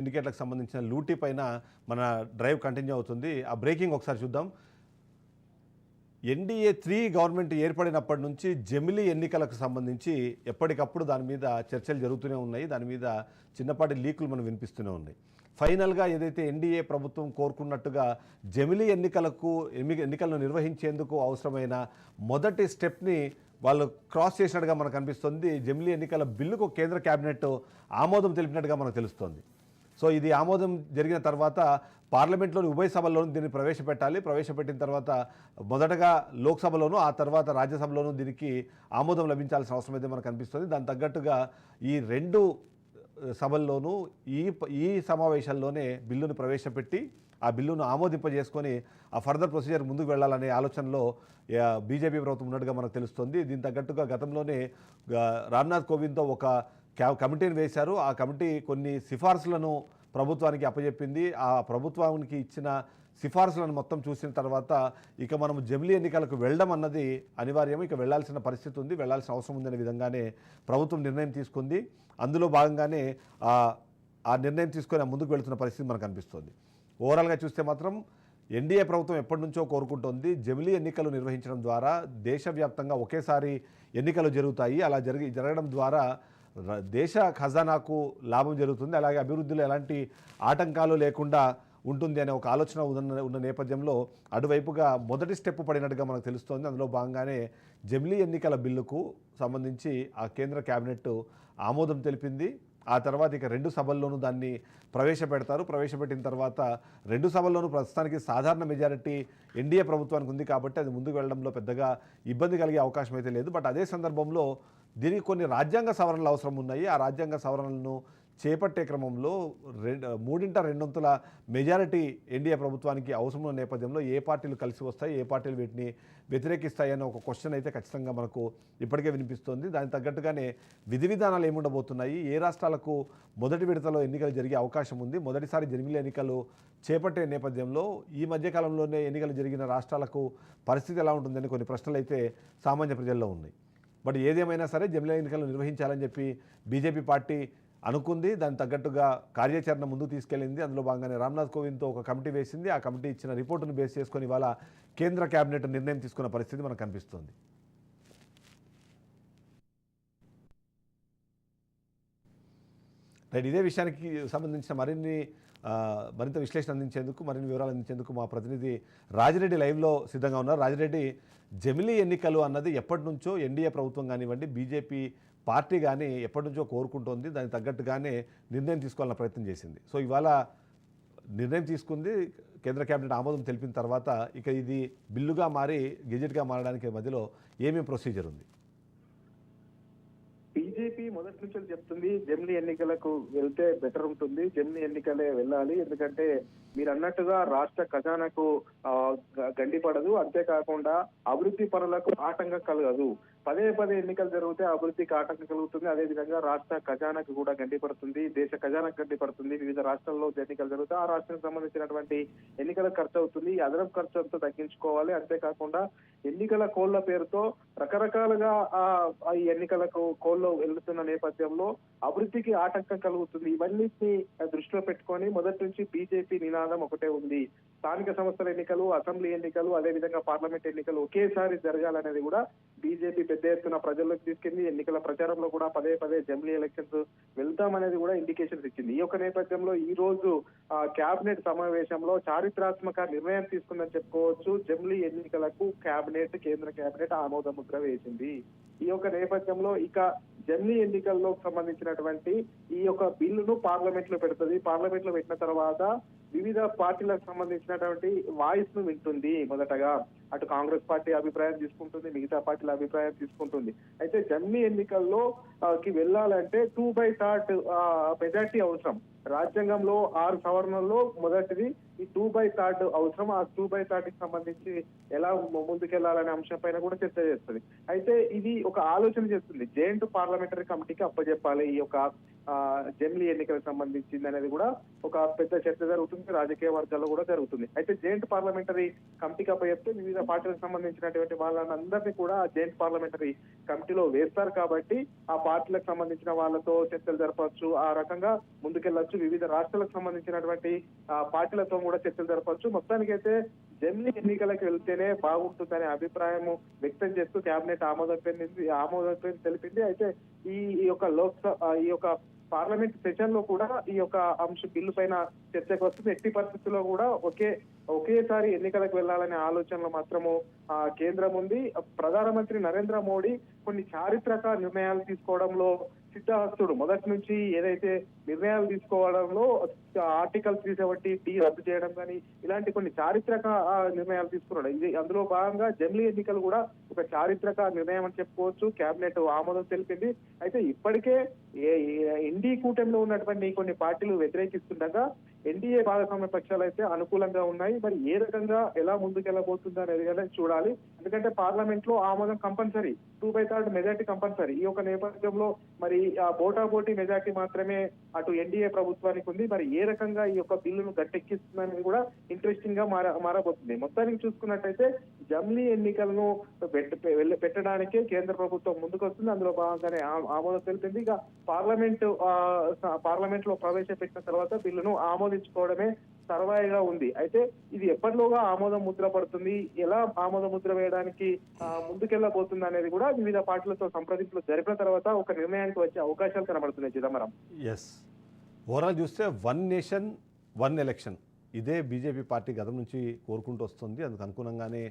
సిండికేట్లకు సంబంధించిన లూటీ పైన మన డ్రైవ్ కంటిన్యూ అవుతుంది. ఆ బ్రేకింగ్ ఒకసారి చూద్దాం. ఎన్డీఏ త్రీ గవర్నమెంట్ ఏర్పడినప్పటి నుంచి జమిలీ ఎన్నికలకు సంబంధించి ఎప్పటికప్పుడు దాని మీద చర్చలు జరుగుతూనే ఉన్నాయి. దాని మీద చిన్నపాటి లీకులు మనం వినిపిస్తూనే ఉన్నాయి. ఫైనల్గా ఏదైతే ఎన్డీఏ ప్రభుత్వం కోరుకున్నట్టుగా జమిలీ ఎన్నికలకు ఎన్నికలను నిర్వహించేందుకు అవసరమైన మొదటి స్టెప్ని వాళ్ళు క్రాస్ చేసినట్టుగా మనకు అనిపిస్తుంది. జమిలీ ఎన్నికల బిల్లుకు కేంద్ర కేబినెట్ ఆమోదం తెలిపినట్టుగా మనకు తెలుస్తోంది. సో ఇది ఆమోదం జరిగిన తర్వాత పార్లమెంట్లోని ఉభయ సభల్లోనూ దీన్ని ప్రవేశపెట్టాలి. ప్రవేశపెట్టిన తర్వాత మొదటగా లోక్సభలోను ఆ తర్వాత రాజ్యసభలోనూ దీనికి ఆమోదం లభించాల్సిన అవసరం అయితే మనకు అనిపిస్తుంది. దాని తగ్గట్టుగా ఈ రెండు సభల్లోనూ ఈ ఈ సమావేశాల్లోనే బిల్లును ప్రవేశపెట్టి ఆ బిల్లును ఆమోదింపజేసుకొని ఆ ఫర్దర్ ప్రొసీజర్ ముందుకు వెళ్ళాలనే ఆలోచనలో బీజేపీ ప్రభుత్వం ఉన్నట్టుగా మనకు తెలుస్తుంది. దీని తగ్గట్టుగా గతంలోనే రామ్నాథ్ కోవింద్తో ఒక కమిటీని వేశారు. ఆ కమిటీ కొన్ని సిఫార్సులను ప్రభుత్వానికి అప్పజెప్పింది. ఆ ప్రభుత్వానికి ఇచ్చిన సిఫార్సులను మొత్తం చూసిన తర్వాత ఇక మనం జమిలీ ఎన్నికలకు వెళ్ళడం అన్నది అనివార్యం ఇక వెళ్ళాల్సిన పరిస్థితి ఉంది. వెళ్ళాల్సిన అవసరం ఉందనే విధంగానే ప్రభుత్వం నిర్ణయం తీసుకుంది. అందులో భాగంగానే ఆ నిర్ణయం తీసుకొని ముందుకు వెళుతున్న పరిస్థితి మనకు అనిపిస్తుంది. ఓవరాల్గా చూస్తే మాత్రం ఎన్డీఏ ప్రభుత్వం ఎప్పటి నుంచో కోరుకుంటోంది జమిలీ ఎన్నికలు నిర్వహించడం ద్వారా దేశవ్యాప్తంగా ఒకేసారి ఎన్నికలు జరుగుతాయి. అలా జరిగి జరగడం ద్వారా దేశ ఖజానాకు లాభం జరుగుతుంది. అలాగే అభివృద్ధిలో ఎలాంటి ఆటంకాలు లేకుండా ఉంటుంది అనే ఒక ఆలోచన ఉన్న ఉన్న నేపథ్యంలో అటువైపుగా మొదటి స్టెప్ పడినట్టుగా మనకు తెలుస్తోంది. అందులో భాగంగానే జమిలీ ఎన్నికల బిల్లుకు సంబంధించి ఆ కేంద్ర కేబినెట్ ఆమోదం తెలిపింది. ఆ తర్వాత ఇక రెండు సభల్లోనూ దాన్ని ప్రవేశపెడతారు. ప్రవేశపెట్టిన తర్వాత రెండు సభల్లోనూ ప్రస్తుతానికి సాధారణ మెజారిటీ ఎన్డీఏ ప్రభుత్వానికి ఉంది కాబట్టి అది ముందుకు వెళ్ళడంలో పెద్దగా ఇబ్బంది కలిగే అవకాశం అయితే లేదు. బట్ అదే సందర్భంలో దీనికి కొన్ని రాజ్యాంగ సవరణలు అవసరం ఉన్నాయి. ఆ రాజ్యాంగ సవరణలను చేపట్టే క్రమంలో రెండు మూడింట రెండొంతుల మెజారిటీ ఎన్డీఏ ప్రభుత్వానికి అవసరం నేపథ్యంలో ఏ పార్టీలు కలిసి వస్తాయి ఏ పార్టీలు వీటిని వ్యతిరేకిస్తాయి అనే ఒక క్వశ్చన్ అయితే ఖచ్చితంగా మనకు ఇప్పటికే వినిపిస్తోంది. దానికి తగ్గట్టుగానే విధి విధానాలు ఏముండబోతున్నాయి? ఏ రాష్ట్రాలకు మొదటి విడతలో ఎన్నికలు జరిగే అవకాశం ఉంది? మొదటిసారి జరిగిన ఎన్నికలు చేపట్టే నేపథ్యంలో ఈ మధ్యకాలంలోనే ఎన్నికలు జరిగిన రాష్ట్రాలకు పరిస్థితి ఎలా ఉంటుందని కొన్ని ప్రశ్నలు అయితే సామాన్య ప్రజల్లో ఉన్నాయి. బట్ ఏదేమైనా సరే జమిలీ ఎన్నికలు నిర్వహించాలని చెప్పి బీజేపీ పార్టీ అనుకుంది దానికి తగ్గట్టుగా కార్యాచరణ ముందు తీసుకెళ్ళింది. అందులో భాగంగానే రామ్నాథ్ కోవింద్తో ఒక కమిటీ వేసింది. ఆ కమిటీ ఇచ్చిన రిపోర్టును బేస్ చేసుకొని ఇవాళ కేంద్ర కేబినెట్ నిర్ణయం తీసుకున్న పరిస్థితి మనకు కనిపిస్తుంది. రైట్ ఇదే విషయానికి సంబంధించిన మరిన్ని మరింత విశ్లేషణ అందించేందుకు మరిన్ని వివరాలు అందించేందుకు మా ప్రతినిధి రాజిరెడ్డి లైవ్లో సిద్ధంగా ఉన్నారు. రాజిరెడ్డి జమిలీ ఎన్నికలు అన్నది ఎప్పటి నుంచో ఎన్డీఏ ప్రభుత్వం కానివ్వండి బీజేపీ పార్టీ కానీ ఎప్పటి నుంచో కోరుకుంటోంది దానికి తగ్గట్టుగానే నిర్ణయం తీసుకోవాలని ప్రయత్నం చేసింది. సో ఇవాళ నిర్ణయం తీసుకుంది కేంద్ర కేబినెట్ ఆమోదం తెలిపిన తర్వాత ఇక ఇది బిల్లుగా మారి గెజెట్గా మారడానికి మధ్యలో ఏమేమి ప్రొసీజర్ ఉంది? బీజేపీ మొదటి నుంచి చెప్తుంది జమిలీ ఎన్నికలకు వెళ్తే బెటర్ ఉంటుంది జమిలీ ఎన్నికలే వెళ్ళాలి. ఎందుకంటే మీరు అన్నట్టుగా రాష్ట్ర ఖజానాకు ఆ, గండిపడదు. అంతేకాకుండా అభివృద్ధి పనులకు ఆటంకం కలగదు. పదే పదే ఎన్నికలు జరిగితే అభివృద్ధికి ఆటంకం కలుగుతుంది. అదే విధంగా రాష్ట్ర ఖజానాకు కూడా గండిపడుతుంది దేశ ఖజానాకు గండిపడుతుంది వివిధ రాష్ట్రాల్లో ఎన్నికలు జరుగుతాయి. ఆ రాష్ట్రానికి సంబంధించినటువంటి ఎన్నికల ఖర్చు అవుతుంది. ఈ అదనపు ఖర్చు అంతా తగ్గించుకోవాలి. అంతేకాకుండా ఎన్నికల కోళ్ళ పేరుతో రకరకాలుగా ఆ ఈ ఎన్నికలకు కోళ్ళు వెళ్తున్న నేపథ్యంలో అభివృద్ధికి ఆటంకం కలుగుతుంది. ఇవన్నిటిని దృష్టిలో పెట్టుకొని మొదటి నుంచి బీజేపీ నినాదం ఒకటే ఉంది. స్థానిక సంస్థల ఎన్నికలు అసెంబ్లీ ఎన్నికలు అదే విధంగా పార్లమెంట్ ఎన్నికలు ఒకేసారి జరగాలనేది కూడా బీజేపీ పెద్ద ఎత్తున ప్రజల్లోకి తీసుకెళ్ళి ఎన్నికల ప్రచారంలో కూడా పదే పదే జమిలీ ఎలక్షన్స్ వెళ్తామనేది కూడా ఇండికేషన్స్ ఇచ్చింది. ఈ యొక్క నేపథ్యంలో ఈ రోజు కేబినెట్ సమావేశంలో చారిత్రాత్మక నిర్ణయం తీసుకుందని చెప్పుకోవచ్చు. జమిలీ ఎన్నికలకు కేబినెట్ కేంద్ర కేబినెట్ ఆమోద ముద్ర వేసింది. ఈ యొక్క నేపథ్యంలో ఇక జమిలీ ఎన్నికల్లో సంబంధించినటువంటి ఈ యొక్క బిల్లును పార్లమెంట్లో పెడుతుంది. పార్లమెంట్లో పెట్టిన తర్వాత వివిధ పార్టీలకు సంబంధించినటువంటి వాయిస్ను వింటుంది మొదటగా. అటు కాంగ్రెస్ పార్టీ అభిప్రాయం తీసుకుంటుంది మిగతా పార్టీల అభిప్రాయం తీసుకుంటుంది. అయితే జమ్మి ఎన్నికల్లో కి వెళ్ళాలంటే టూ బై థర్డ్ మెజార్టీ అవసరం. రాజ్యాంగంలో ఆరు సవరణల్లో మొదటిది ఈ టూ బై థర్డ్ అవసరం. ఆ టూ బై థర్డ్కి సంబంధించి ఎలా ముందుకెళ్ళాలనే అంశం పైన కూడా చర్చ చేస్తుంది. అయితే ఇది ఒక ఆలోచన చేస్తుంది. జాయింట్ పార్లమెంటరీ కమిటీకి అప్పచెప్పాలి ఈ యొక్క జమిలీ ఎన్నికలకు సంబంధించింది అనేది కూడా ఒక పెద్ద చర్చ జరుగుతుంది. రాజకీయ వర్గాల్లో కూడా జరుగుతుంది. అయితే జెయింట్ పార్లమెంటరీ కమిటీకి అప్పచెప్తే వివిధ పార్టీలకు సంబంధించినటువంటి వాళ్ళందరినీ కూడా జెయింట్ పార్లమెంటరీ కమిటీలో వేస్తారు. కాబట్టి ఆ పార్టీలకు సంబంధించిన వాళ్ళతో చర్చలు జరపచ్చు ఆ రకంగా ముందుకెళ్ళొచ్చు వివిధ రాష్ట్రాలకు సంబంధించినటువంటి పార్టీలతో కూడా చర్చలు జరపవచ్చు. మొత్తానికైతే జమ్మి ఎన్నికలకు వెళ్తేనే బాగుంటుందనే అభిప్రాయం వ్యక్తం చేస్తూ కేబినెట్ ఆమోదం పెరిగింది ఆమోదం తెలిపింది. అయితే ఈ ఈ యొక్క లోక్సభ ఈ యొక్క పార్లమెంట్ సెషన్లో కూడా ఈ యొక్క అంశం బిల్లు పైన చర్చకు వస్తుంది. ఎట్టి పరిస్థితుల్లో కూడా ఒకే ఒకేసారి ఎన్నికలకు వెళ్ళాలనే ఆలోచనలో మాత్రము ఆ కేంద్రం ఉంది. ప్రధానమంత్రి నరేంద్ర మోడీ కొన్ని చారిత్రక నిర్ణయాలు తీసుకోవడంలో సిద్ధహస్తుడు. మొదటి నుంచి ఏదైతే నిర్ణయాలు తీసుకోవడంలో ఆర్టికల్ త్రీ సెవెంటీ డి రద్దు చేయడం కానీ ఇలాంటి కొన్ని చారిత్రక నిర్ణయాలు తీసుకున్నాడు. ఇది అందులో భాగంగా జమిలీ ఎన్నికలు కూడా ఒక చారిత్రక నిర్ణయం అని చెప్పుకోవచ్చు. కేబినెట్ ఆమోదం తెలిపింది. అయితే ఇప్పటికే ఎన్డీ కూటమిలో ఉన్నటువంటి కొన్ని పార్టీలు వ్యతిరేకిస్తుండగా ఎన్డీఏ భాగస్వామ్య పక్షాలు అయితే అనుకూలంగా ఉన్నాయి. మరి ఏ రకంగా ఎలా ముందుకెళ్ళబోతుంది అనేది కూడా చూడాలి. ఎందుకంటే పార్లమెంట్లో ఆమోదం compulsory. Two by third majority compulsory. ఈ యొక్క నేపథ్యంలో మరి ఆ పోటాపోటీ మెజార్టీ మాత్రమే అటు ఎన్డీఏ ప్రభుత్వానికి ఉంది. మరి ఏ రకంగా ఈ యొక్క బిల్లును గట్టెక్కిస్తుందని కూడా ఇంట్రెస్టింగ్గా మార మారబోతుంది. మొత్తానికి చూసుకున్నట్టయితే జమ్లీ ఎన్నికలను పెట్ట- పెట్టడానికే కేంద్ర ప్రభుత్వం ముందుకు వస్తుంది అందులో భాగంగానే ఆ- ఆమోదం తెలిపింది. ఇక పార్లమెంట్ పార్లమెంట్లో ప్రవేశపెట్టిన తర్వాత బిల్లును ఆమోదం ఆమోదించుకోవడమే సర్వాయిగా ఉంది. అయితే ఇది ఎప్పటిలోగా ఆమోద ముద్ర పడుతుంది? ఎలా ఆమోద ముద్ర వేయడానికి ముందుకెళ్ళబోతుంది అనేది కూడా వివిధ పార్టీలతో సంప్రదింపులు జరిపిన తర్వాత ఒక నిర్ణయానికి వచ్చే అవకాశాలు కనబడుతున్నాయి చిదంబరం. ఎస్ ఓవరాల్ చూస్తే వన్ నేషన్ వన్ ఎలక్షన్. ఇదే బీజేపీ పార్టీ గతం నుంచి కోరుకుంటూ వస్తుంది. అందుకు అనుగుణంగానే